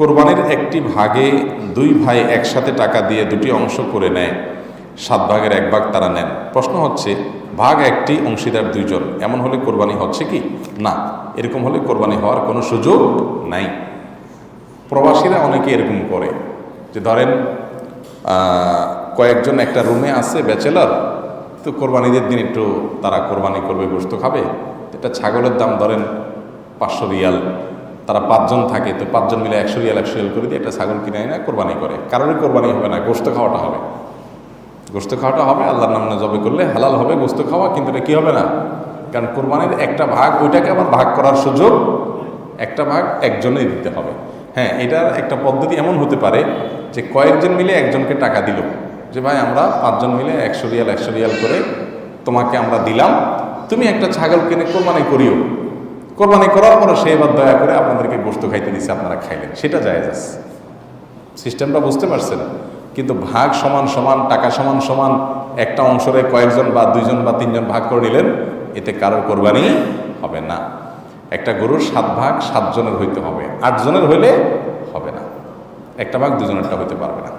কোরবানির একটি ভাগে দুই ভাই একসাথে টাকা দিয়ে দুটি অংশ করে নেয়, সাত ভাগের এক ভাগ তারা নেন। প্রশ্ন হচ্ছে, ভাগ একটি অংশীদার দুইজন, এমন হলে কোরবানি হচ্ছে কি? না, এরকম হলে কোরবানি হওয়ার কোনো সুযোগ নাই। প্রবাসীরা অনেকে এরকম করে, যে ধরেন কয়েকজন একটা রুমে আছে ব্যাচেলার, তো কোরবানিদের দিন একটু তারা কোরবানি করবে গোস্ত খাবে। এটা ছাগলের দাম ধরেন পাঁচশো রিয়াল তারা পাঁচজন থাকে, তো পাঁচজন মিলে একশো রিয়াল একশো রিয়াল করে দিয়ে একটা ছাগল কিনে না কোরবানি করে। কারোরই কোরবানি হবে না গোস্ত খাওয়াটা হবে। গোস্ত খাওয়াটা হবে, আল্লাহর নামে জবে করলে হালাল হবে গোস্ত খাওয়া, কিন্তু এটা কী হবে না? কারণ কোরবানির একটা ভাগ, ওইটাকে আবার ভাগ করার সুযোগ একটা ভাগ একজনেই দিতে হবে। হ্যাঁ এটার একটা পদ্ধতি এমন হতে পারে যে কয়েকজন মিলে একজনকে টাকা দিল, যে ভাই আমরা পাঁচজন মিলে একশো রিয়াল একশো রিয়াল করে তোমাকে আমরা দিলাম, তুমি একটা ছাগল কিনে কোরবানি করিও। কোরবানি করার পরে সে এবার দয়া করে আপনাদেরকে গোস্ত খাইতে দিচ্ছে আপনারা খাইলেন। সেটা যায় আছে। সিস্টেমটা বুঝতে পারছেন? কিন্তু ভাগ সমান সমান, টাকা সমান সমান, একটা অংশরে কয়েকজন বা দুইজন বা তিনজন ভাগ করে নিলেন, এতে কারও কোরবানি হবে না। একটা গরুর সাত ভাগ সাতজনের হইতে হবে, আটজনের হইলে হবে না। একটা ভাগ দুজনেরটা হইতে পারবে না।